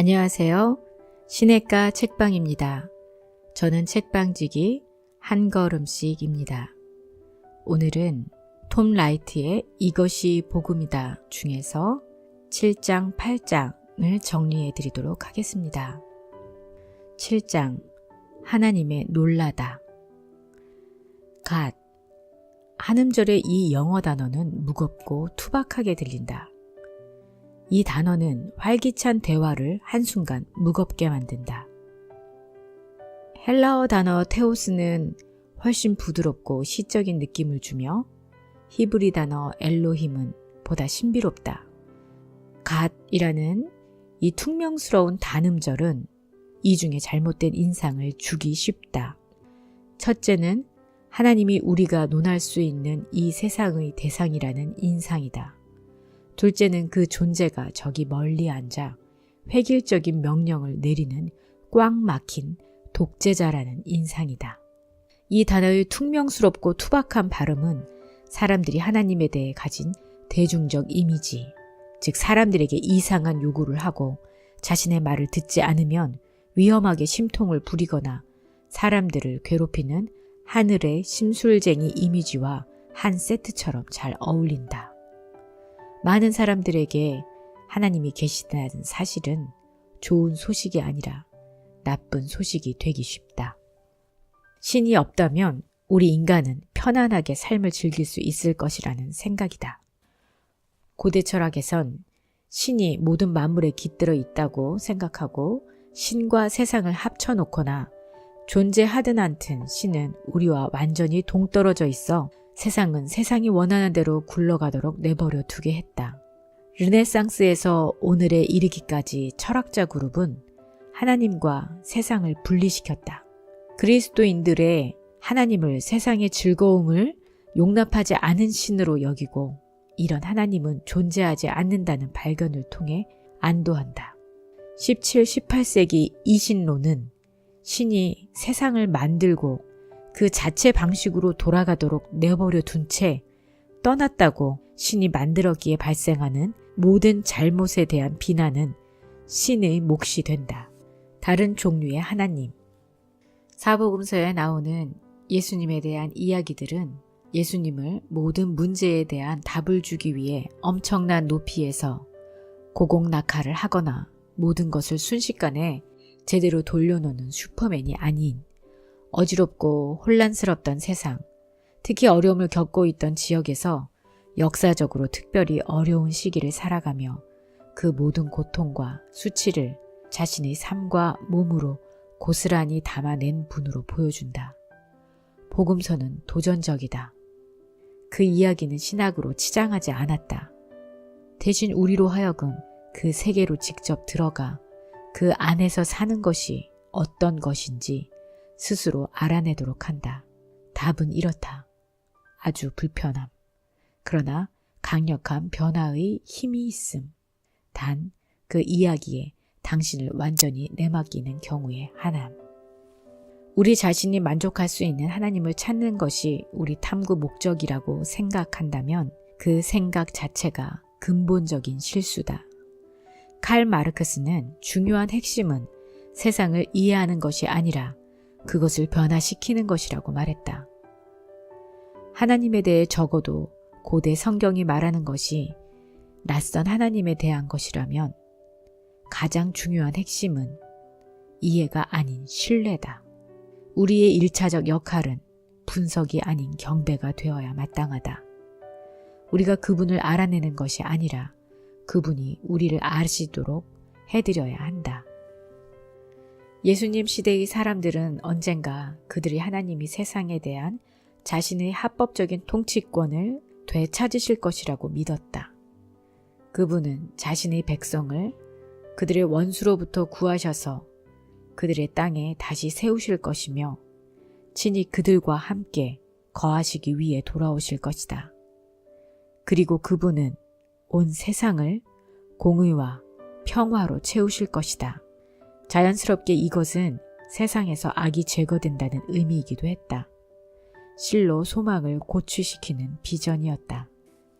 안녕하세요. 시내가 책방입니다. 저는 책방지기 한 걸음씩입니다. 오늘은 톰 라이트의 이것이 복음이다 중에서 7장, 8장을 정리해 드리도록 하겠습니다. 7장 하나님의 놀라다 갓 한음절의 이 영어 단어는 무겁고 투박하게 들린다. 이 단어는 활기찬 대화를 한순간 무겁게 만든다. 헬라어 단어 테오스는 훨씬 부드럽고 시적인 느낌을 주며 히브리 단어 엘로힘은 보다 신비롭다. 갓이라는 이 퉁명스러운 단음절은 이 중에 잘못된 인상을 주기 쉽다. 첫째는 하나님이 우리가 논할 수 있는 이 세상의 대상이라는 인상이다. 둘째는 그 존재가 저기 멀리 앉아 획일적인 명령을 내리는 꽉 막힌 독재자라는 인상이다. 이 단어의 퉁명스럽고 투박한 발음은 사람들이 하나님에 대해 가진 대중적 이미지, 즉 사람들에게 이상한 요구를 하고 자신의 말을 듣지 않으면 위험하게 심통을 부리거나 사람들을 괴롭히는 하늘의 심술쟁이 이미지와 한 세트처럼 잘 어울린다. 많은 사람들에게 하나님이 계시다는 사실은 좋은 소식이 아니라 나쁜 소식이 되기 쉽다. 신이 없다면 우리 인간은 편안하게 삶을 즐길 수 있을 것이라는 생각이다. 고대 철학에선 신이 모든 만물에 깃들어 있다고 생각하고 신과 세상을 합쳐놓거나 존재하든 않든 신은 우리와 완전히 동떨어져 있어 세상은 세상이 원하는 대로 굴러가도록 내버려 두게 했다. 르네상스에서 오늘에 이르기까지 철학자 그룹은 하나님과 세상을 분리시켰다. 그리스도인들의 하나님을 세상의 즐거움을 용납하지 않은 신으로 여기고 이런 하나님은 존재하지 않는다는 발견을 통해 안도한다. 17, 18세기 이신론은 신이 세상을 만들고 그 자체 방식으로 돌아가도록 내버려 둔 채 떠났다고 신이 만들었기에 발생하는 모든 잘못에 대한 비난은 신의 몫이 된다. 다른 종류의 하나님. 사복음서에 나오는 예수님에 대한 이야기들은 예수님을 모든 문제에 대한 답을 주기 위해 엄청난 높이에서 고공낙하를 하거나 모든 것을 순식간에 제대로 돌려놓는 슈퍼맨이 아닌 어지럽고 혼란스럽던 세상, 특히 어려움을 겪고 있던 지역에서 역사적으로 특별히 어려운 시기를 살아가며 그 모든 고통과 수치를 자신의 삶과 몸으로 고스란히 담아낸 분으로 보여준다. 복음서는 도전적이다. 그 이야기는 신학으로 치장하지 않았다. 대신 우리로 하여금 그 세계로 직접 들어가 그 안에서 사는 것이 어떤 것인지 스스로 알아내도록 한다. 답은 이렇다. 아주 불편함. 그러나 강력한 변화의 힘이 있음. 단 그 이야기에 당신을 완전히 내맡기는 경우의 하나님. 우리 자신이 만족할 수 있는 하나님을 찾는 것이 우리 탐구 목적이라고 생각한다면 그 생각 자체가 근본적인 실수다. 칼 마르크스는 중요한 핵심은 세상을 이해하는 것이 아니라 그것을 변화시키는 것이라고 말했다. 하나님에 대해 적어도 고대 성경이 말하는 것이 낯선 하나님에 대한 것이라면 가장 중요한 핵심은 이해가 아닌 신뢰다. 우리의 일차적 역할은 분석이 아닌 경배가 되어야 마땅하다. 우리가 그분을 알아내는 것이 아니라 그분이 우리를 아시도록 해드려야 한다. 예수님 시대의 사람들은 언젠가 그들이 하나님이 세상에 대한 자신의 합법적인 통치권을 되찾으실 것이라고 믿었다. 그분은 자신의 백성을 그들의 원수로부터 구하셔서 그들의 땅에 다시 세우실 것이며 친히 그들과 함께 거하시기 위해 돌아오실 것이다. 그리고 그분은 온 세상을 공의와 평화로 채우실 것이다. 자연스럽게 이것은 세상에서 악이 제거된다는 의미이기도 했다. 실로 소망을 고취시키는 비전이었다.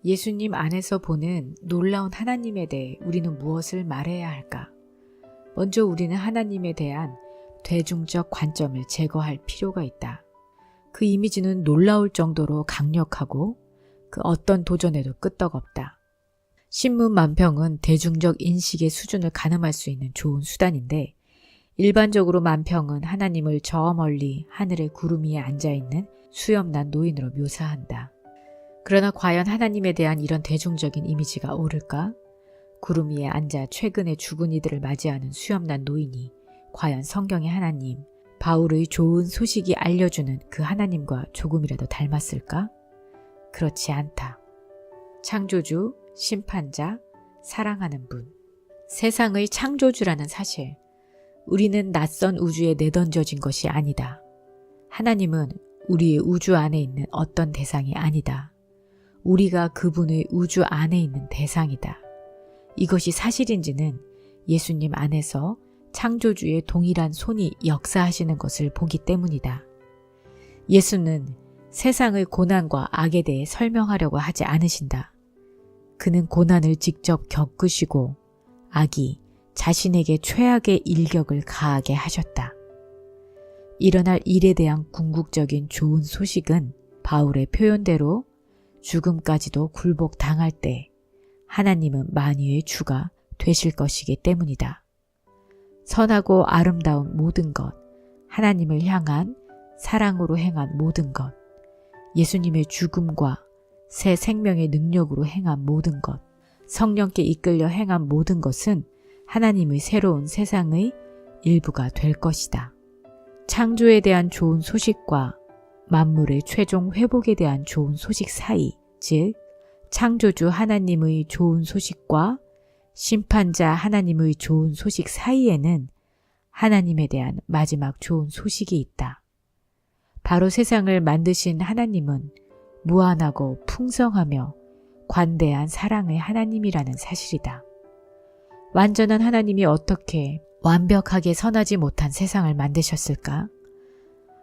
예수님 안에서 보는 놀라운 하나님에 대해 우리는 무엇을 말해야 할까? 먼저 우리는 하나님에 대한 대중적 관점을 제거할 필요가 있다. 그 이미지는 놀라울 정도로 강력하고 그 어떤 도전에도 끄떡없다. 신문 만평은 대중적 인식의 수준을 가늠할 수 있는 좋은 수단인데 일반적으로 만평은 하나님을 저 멀리 하늘의 구름 위에 앉아있는 수염난 노인으로 묘사한다. 그러나 과연 하나님에 대한 이런 대중적인 이미지가 옳을까? 구름 위에 앉아 최근에 죽은 이들을 맞이하는 수염난 노인이 과연 성경의 하나님, 바울의 좋은 소식이 알려주는 그 하나님과 조금이라도 닮았을까? 그렇지 않다. 창조주, 심판자, 사랑하는 분. 세상의 창조주라는 사실. 우리는 낯선 우주에 내던져진 것이 아니다. 하나님은 우리의 우주 안에 있는 어떤 대상이 아니다. 우리가 그분의 우주 안에 있는 대상이다. 이것이 사실인지는 예수님 안에서 창조주의 동일한 손이 역사하시는 것을 보기 때문이다. 예수는 세상의 고난과 악에 대해 설명하려고 하지 않으신다. 그는 고난을 직접 겪으시고 악이 자신에게 최악의 일격을 가하게 하셨다. 일어날 일에 대한 궁극적인 좋은 소식은 바울의 표현대로 죽음까지도 굴복당할 때 하나님은 만유의 주가 되실 것이기 때문이다. 선하고 아름다운 모든 것, 하나님을 향한 사랑으로 행한 모든 것, 예수님의 죽음과 새 생명의 능력으로 행한 모든 것, 성령께 이끌려 행한 모든 것은 하나님의 새로운 세상의 일부가 될 것이다. 창조에 대한 좋은 소식과 만물의 최종 회복에 대한 좋은 소식 사이, 즉, 창조주 하나님의 좋은 소식과 심판자 하나님의 좋은 소식 사이에는 하나님에 대한 마지막 좋은 소식이 있다. 바로 세상을 만드신 하나님은 무한하고 풍성하며 관대한 사랑의 하나님이라는 사실이다. 완전한 하나님이 어떻게 완벽하게 선하지 못한 세상을 만드셨을까?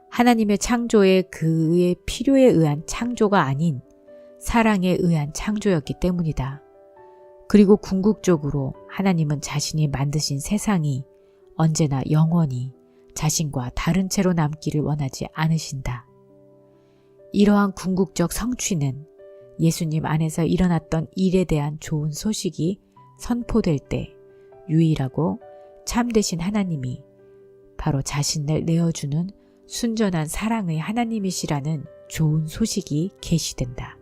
하나님의 창조에 그의 필요에 의한 창조가 아닌 사랑에 의한 창조였기 때문이다. 그리고 궁극적으로 하나님은 자신이 만드신 세상이 언제나 영원히 자신과 다른 채로 남기를 원하지 않으신다. 이러한 궁극적 성취는 예수님 안에서 일어났던 일에 대한 좋은 소식이 선포될 때 유일하고 참되신 하나님이 바로 자신을 내어주는 순전한 사랑의 하나님이시라는 좋은 소식이 계시된다.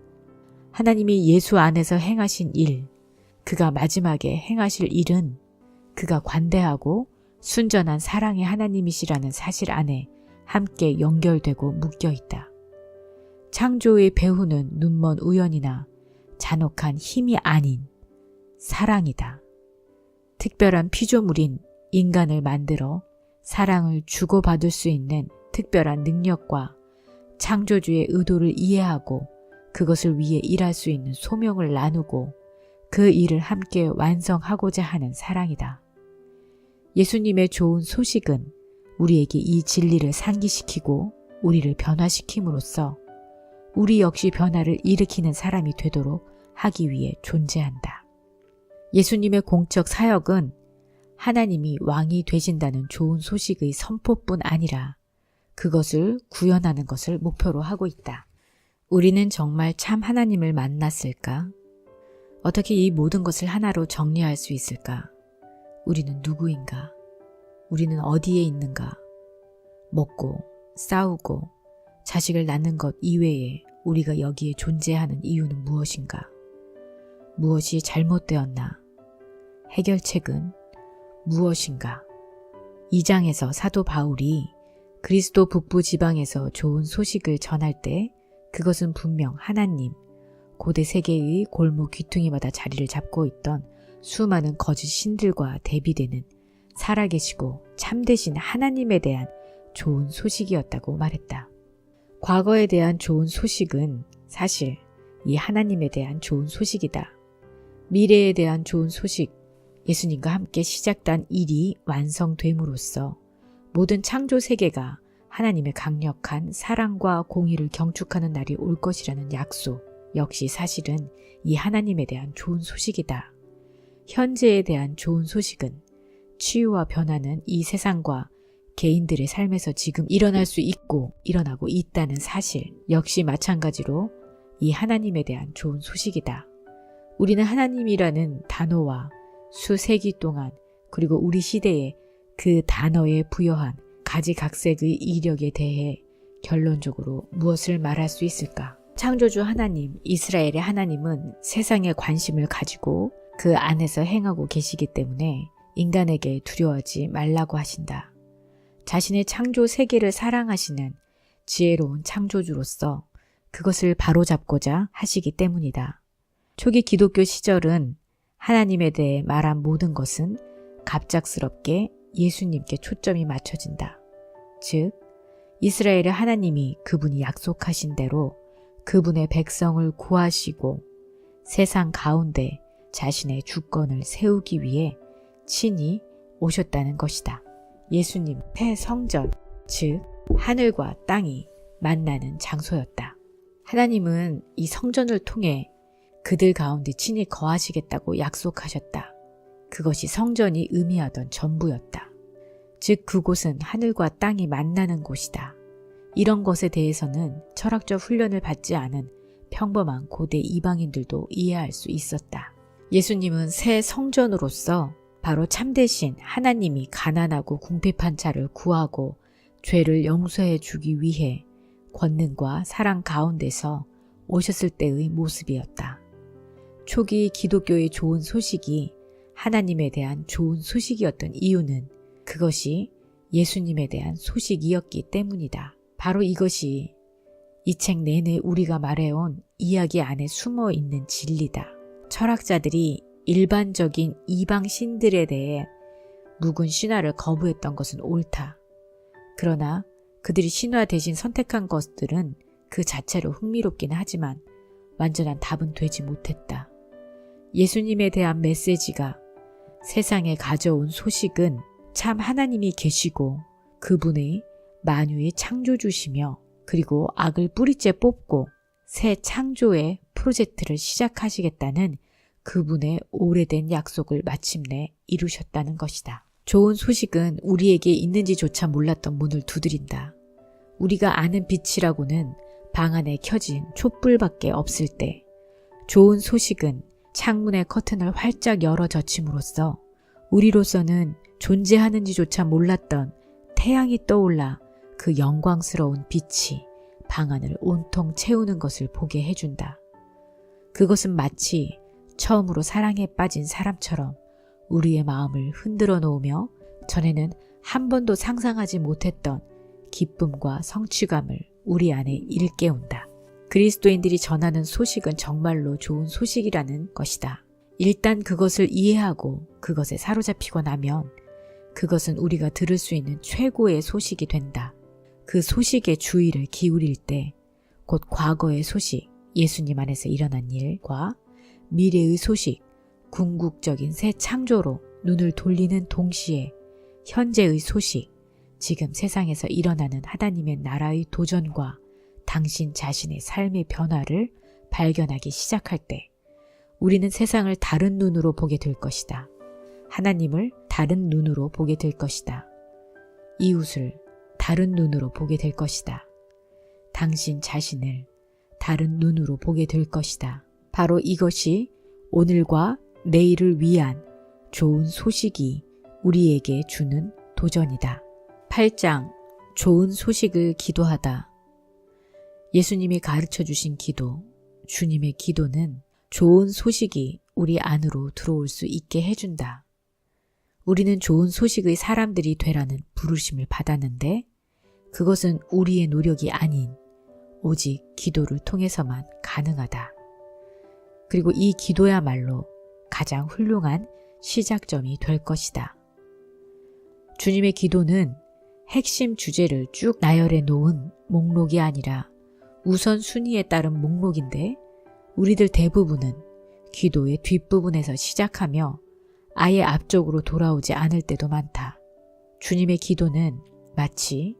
하나님이 예수 안에서 행하신 일, 그가 마지막에 행하실 일은 그가 관대하고 순전한 사랑의 하나님이시라는 사실 안에 함께 연결되고 묶여 있다. 창조의 배후는 눈먼 우연이나 잔혹한 힘이 아닌 사랑이다. 특별한 피조물인 인간을 만들어 사랑을 주고받을 수 있는 특별한 능력과 창조주의 의도를 이해하고 그것을 위해 일할 수 있는 소명을 나누고 그 일을 함께 완성하고자 하는 사랑이다. 예수님의 좋은 소식은 우리에게 이 진리를 상기시키고 우리를 변화시킴으로써 우리 역시 변화를 일으키는 사람이 되도록 하기 위해 존재한다. 예수님의 공적 사역은 하나님이 왕이 되신다는 좋은 소식의 선포뿐 아니라 그것을 구현하는 것을 목표로 하고 있다. 우리는 정말 참 하나님을 만났을까? 어떻게 이 모든 것을 하나로 정리할 수 있을까? 우리는 누구인가? 우리는 어디에 있는가? 먹고, 싸우고, 자식을 낳는 것 이외에 우리가 여기에 존재하는 이유는 무엇인가? 무엇이 잘못되었나? 해결책은 무엇인가? 이 장에서 사도 바울이 그리스도 북부 지방에서 좋은 소식을 전할 때 그것은 분명 하나님, 고대 세계의 골목 귀퉁이마다 자리를 잡고 있던 수많은 거짓 신들과 대비되는 살아계시고 참되신 하나님에 대한 좋은 소식이었다고 말했다. 과거에 대한 좋은 소식은 사실 이 하나님에 대한 좋은 소식이다. 미래에 대한 좋은 소식, 예수님과 함께 시작된 일이 완성됨으로써 모든 창조 세계가 하나님의 강력한 사랑과 공의를 경축하는 날이 올 것이라는 약속 역시 사실은 이 하나님에 대한 좋은 소식이다. 현재에 대한 좋은 소식은 치유와 변화는 이 세상과 개인들의 삶에서 지금 일어날 수 있고 일어나고 있다는 사실 역시 마찬가지로 이 하나님에 대한 좋은 소식이다. 우리는 하나님이라는 단어와 수세기 동안 그리고 우리 시대에 그 단어에 부여한 가지각색의 이력에 대해 결론적으로 무엇을 말할 수 있을까? 창조주 하나님, 이스라엘의 하나님은 세상에 관심을 가지고 그 안에서 행하고 계시기 때문에 인간에게 두려워하지 말라고 하신다. 자신의 창조 세계를 사랑하시는 지혜로운 창조주로서 그것을 바로잡고자 하시기 때문이다. 초기 기독교 시절은 하나님에 대해 말한 모든 것은 갑작스럽게 예수님께 초점이 맞춰진다. 즉, 이스라엘의 하나님이 그분이 약속하신 대로 그분의 백성을 구하시고 세상 가운데 자신의 주권을 세우기 위해 친히 오셨다는 것이다. 예수님 새 성전, 즉 하늘과 땅이 만나는 장소였다. 하나님은 이 성전을 통해 그들 가운데 친히 거하시겠다고 약속하셨다. 그것이 성전이 의미하던 전부였다. 즉 그곳은 하늘과 땅이 만나는 곳이다. 이런 것에 대해서는 철학적 훈련을 받지 않은 평범한 고대 이방인들도 이해할 수 있었다. 예수님은 새 성전으로서 바로 참되신 하나님이 가난하고 궁핍한 자를 구하고 죄를 용서해 주기 위해 권능과 사랑 가운데서 오셨을 때의 모습이었다. 초기 기독교의 좋은 소식이 하나님에 대한 좋은 소식이었던 이유는 그것이 예수님에 대한 소식이었기 때문이다. 바로 이것이 이 책 내내 우리가 말해온 이야기 안에 숨어 있는 진리다. 철학자들이 일반적인 이방 신들에 대해 묵은 신화를 거부했던 것은 옳다. 그러나 그들이 신화 대신 선택한 것들은 그 자체로 흥미롭긴 하지만 완전한 답은 되지 못했다. 예수님에 대한 메시지가 세상에 가져온 소식은 참 하나님이 계시고 그분의 만유의 창조주시며 그리고 악을 뿌리째 뽑고 새 창조의 프로젝트를 시작하시겠다는 그분의 오래된 약속을 마침내 이루셨다는 것이다. 좋은 소식은 우리에게 있는지조차 몰랐던 문을 두드린다. 우리가 아는 빛이라고는 방 안에 켜진 촛불밖에 없을 때 좋은 소식은 창문의 커튼을 활짝 열어 젖힘으로써 우리로서는 존재하는지조차 몰랐던 태양이 떠올라 그 영광스러운 빛이 방 안을 온통 채우는 것을 보게 해준다. 그것은 마치 처음으로 사랑에 빠진 사람처럼 우리의 마음을 흔들어 놓으며 전에는 한 번도 상상하지 못했던 기쁨과 성취감을 우리 안에 일깨운다. 그리스도인들이 전하는 소식은 정말로 좋은 소식이라는 것이다. 일단 그것을 이해하고 그것에 사로잡히고 나면 그것은 우리가 들을 수 있는 최고의 소식이 된다. 그 소식에 주의를 기울일 때 곧 과거의 소식, 예수님 안에서 일어난 일과 미래의 소식, 궁극적인 새 창조로 눈을 돌리는 동시에 현재의 소식, 지금 세상에서 일어나는 하나님의 나라의 도전과 당신 자신의 삶의 변화를 발견하기 시작할 때 우리는 세상을 다른 눈으로 보게 될 것이다. 하나님을 다른 눈으로 보게 될 것이다. 이웃을 다른 눈으로 보게 될 것이다. 당신 자신을 다른 눈으로 보게 될 것이다. 바로 이것이 오늘과 내일을 위한 좋은 소식이 우리에게 주는 도전이다. 8장 좋은 소식을 기도하다. 예수님이 가르쳐 주신 기도, 주님의 기도는 좋은 소식이 우리 안으로 들어올 수 있게 해준다. 우리는 좋은 소식의 사람들이 되라는 부르심을 받았는데 그것은 우리의 노력이 아닌 오직 기도를 통해서만 가능하다. 그리고 이 기도야말로 가장 훌륭한 시작점이 될 것이다. 주님의 기도는 핵심 주제를 쭉 나열해 놓은 목록이 아니라 우선 순위에 따른 목록인데 우리들 대부분은 기도의 뒷부분에서 시작하며 아예 앞쪽으로 돌아오지 않을 때도 많다. 주님의 기도는 마치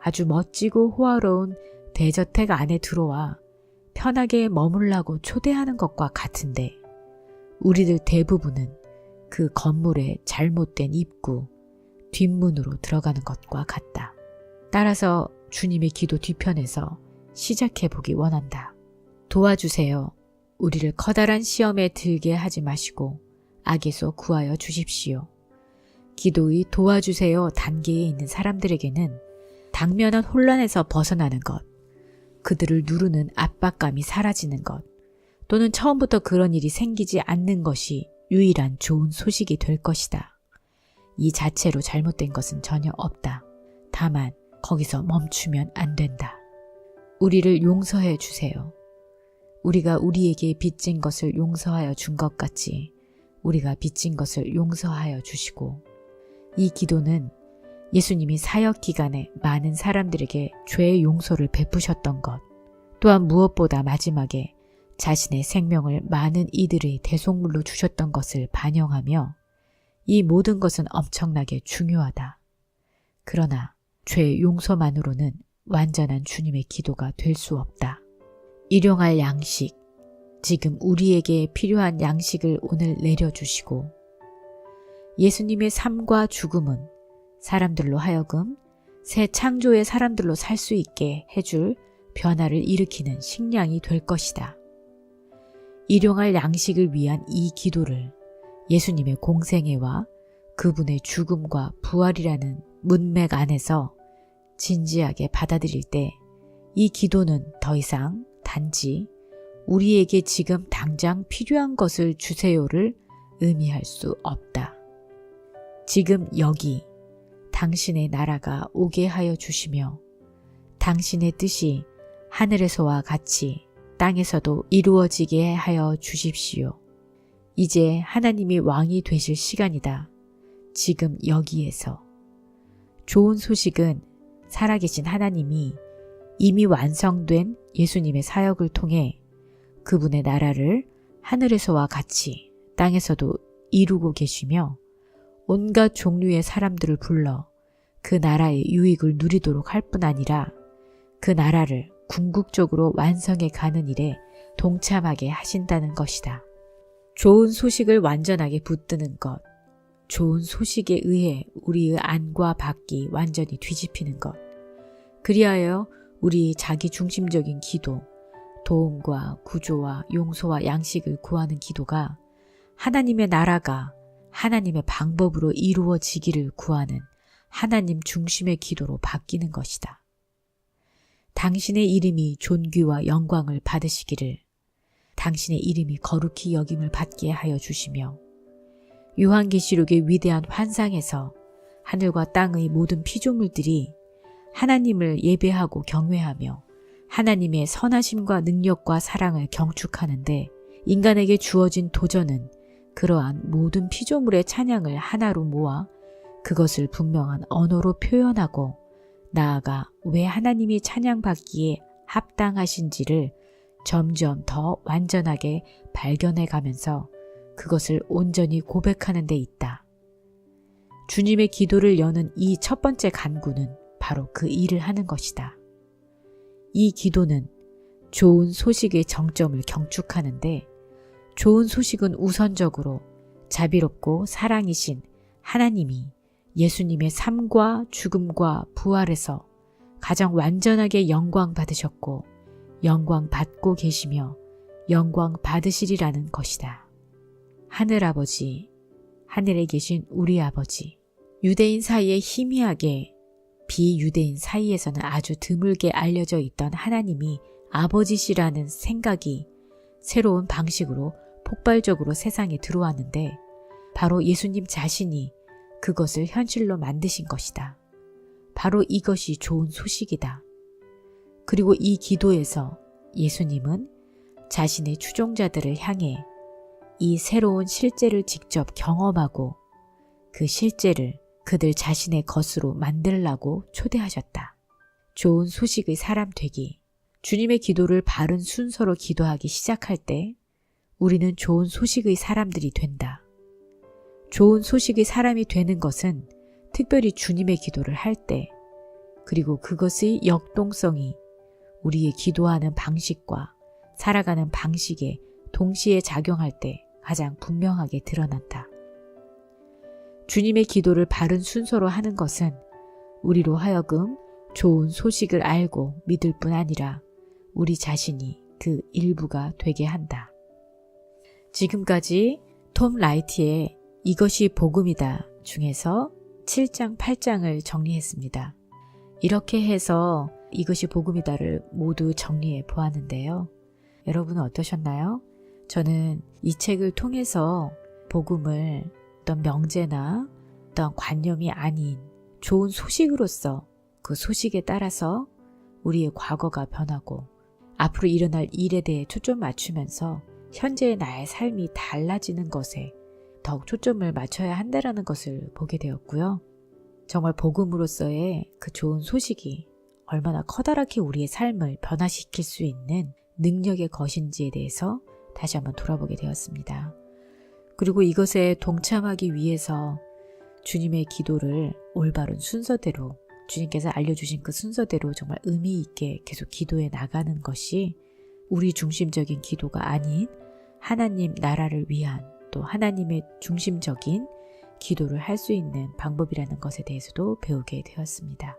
아주 멋지고 호화로운 대저택 안에 들어와 편하게 머물라고 초대하는 것과 같은데 우리들 대부분은 그 건물의 잘못된 입구, 뒷문으로 들어가는 것과 같다. 따라서 주님의 기도 뒤편에서 시작해 보기 원한다. 도와주세요. 우리를 커다란 시험에 들게 하지 마시고 악에서 구하여 주십시오. 기도의 도와주세요 단계에 있는 사람들에게는 당면한 혼란에서 벗어나는 것, 그들을 누르는 압박감이 사라지는 것, 또는 처음부터 그런 일이 생기지 않는 것이 유일한 좋은 소식이 될 것이다. 이 자체로 잘못된 것은 전혀 없다. 다만 거기서 멈추면 안 된다. 우리를 용서해 주세요. 우리가 우리에게 빚진 것을 용서하여 준 것 같이 우리가 빚진 것을 용서하여 주시고 이 기도는 예수님이 사역 기간에 많은 사람들에게 죄의 용서를 베푸셨던 것, 또한 무엇보다 마지막에 자신의 생명을 많은 이들의 대속물로 주셨던 것을 반영하며 이 모든 것은 엄청나게 중요하다. 그러나 죄 용서만으로는 완전한 주님의 기도가 될 수 없다. 일용할 양식, 지금 우리에게 필요한 양식을 오늘 내려주시고 예수님의 삶과 죽음은 사람들로 하여금 새 창조의 사람들로 살 수 있게 해줄 변화를 일으키는 식량이 될 것이다. 일용할 양식을 위한 이 기도를 예수님의 공생애와 그분의 죽음과 부활이라는 문맥 안에서 진지하게 받아들일 때 이 기도는 더 이상 단지 우리에게 지금 당장 필요한 것을 주세요를 의미할 수 없다. 지금 여기 당신의 나라가 오게 하여 주시며 당신의 뜻이 하늘에서와 같이 땅에서도 이루어지게 하여 주십시오. 이제 하나님이 왕이 되실 시간이다. 지금 여기에서. 좋은 소식은 살아계신 하나님이 이미 완성된 예수님의 사역을 통해 그분의 나라를 하늘에서와 같이 땅에서도 이루고 계시며 온갖 종류의 사람들을 불러 그 나라의 유익을 누리도록 할 뿐 아니라 그 나라를 궁극적으로 완성해 가는 일에 동참하게 하신다는 것이다. 좋은 소식을 완전하게 붙드는 것, 좋은 소식에 의해 우리의 안과 밖이 완전히 뒤집히는 것, 그리하여 우리 자기 중심적인 기도, 도움과 구조와 용서와 양식을 구하는 기도가 하나님의 나라가 하나님의 방법으로 이루어지기를 구하는 하나님 중심의 기도로 바뀌는 것이다. 당신의 이름이 존귀와 영광을 받으시기를 당신의 이름이 거룩히 여김을 받게 하여 주시며 요한계시록의 위대한 환상에서 하늘과 땅의 모든 피조물들이 하나님을 예배하고 경외하며 하나님의 선하심과 능력과 사랑을 경축하는데 인간에게 주어진 도전은 그러한 모든 피조물의 찬양을 하나로 모아 그것을 분명한 언어로 표현하고 나아가 왜 하나님이 찬양받기에 합당하신지를 점점 더 완전하게 발견해 가면서 그것을 온전히 고백하는 데 있다. 주님의 기도를 여는 이 첫 번째 간구는 바로 그 일을 하는 것이다. 이 기도는 좋은 소식의 정점을 경축하는데 좋은 소식은 우선적으로 자비롭고 사랑이신 하나님이 예수님의 삶과 죽음과 부활에서 가장 완전하게 영광 받으셨고 영광 받고 계시며 영광 받으시리라는 것이다. 하늘아버지, 하늘에 계신 우리 아버지, 유대인 사이에 희미하게 비유대인 사이에서는 아주 드물게 알려져 있던 하나님이 아버지시라는 생각이 새로운 방식으로 폭발적으로 세상에 들어왔는데 바로 예수님 자신이 그것을 현실로 만드신 것이다. 바로 이것이 좋은 소식이다. 그리고 이 기도에서 예수님은 자신의 추종자들을 향해 이 새로운 실제를 직접 경험하고 그 실제를 그들 자신의 것으로 만들라고 초대하셨다. 좋은 소식의 사람 되기. 주님의 기도를 바른 순서로 기도하기 시작할 때 우리는 좋은 소식의 사람들이 된다. 좋은 소식의 사람이 되는 것은 특별히 주님의 기도를 할 때, 그리고 그것의 역동성이 우리의 기도하는 방식과 살아가는 방식에 동시에 작용할 때 가장 분명하게 드러난다. 주님의 기도를 바른 순서로 하는 것은 우리로 하여금 좋은 소식을 알고 믿을 뿐 아니라 우리 자신이 그 일부가 되게 한다. 지금까지 톰 라이트의 이것이 복음이다 중에서 7장, 8장을 정리했습니다. 이렇게 해서 이것이 복음이다를 모두 정리해 보았는데요. 여러분은 어떠셨나요? 저는 이 책을 통해서 복음을 어떤 명제나 어떤 관념이 아닌 좋은 소식으로서 그 소식에 따라서 우리의 과거가 변하고 앞으로 일어날 일에 대해 초점 맞추면서 현재의 나의 삶이 달라지는 것에 더욱 초점을 맞춰야 한다라는 것을 보게 되었고요. 정말 복음으로서의 그 좋은 소식이 얼마나 커다랗게 우리의 삶을 변화시킬 수 있는 능력의 것인지에 대해서 다시 한번 돌아보게 되었습니다. 그리고 이것에 동참하기 위해서 주님의 기도를 올바른 순서대로 주님께서 알려주신 그 순서대로 정말 의미 있게 계속 기도해 나가는 것이 우리 중심적인 기도가 아닌 하나님 나라를 위한 또 하나님의 중심적인 기도를 할 수 있는 방법이라는 것에 대해서도 배우게 되었습니다.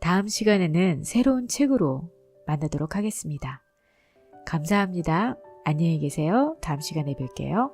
다음 시간에는 새로운 책으로 만나도록 하겠습니다. 감사합니다. 안녕히 계세요. 다음 시간에 뵐게요.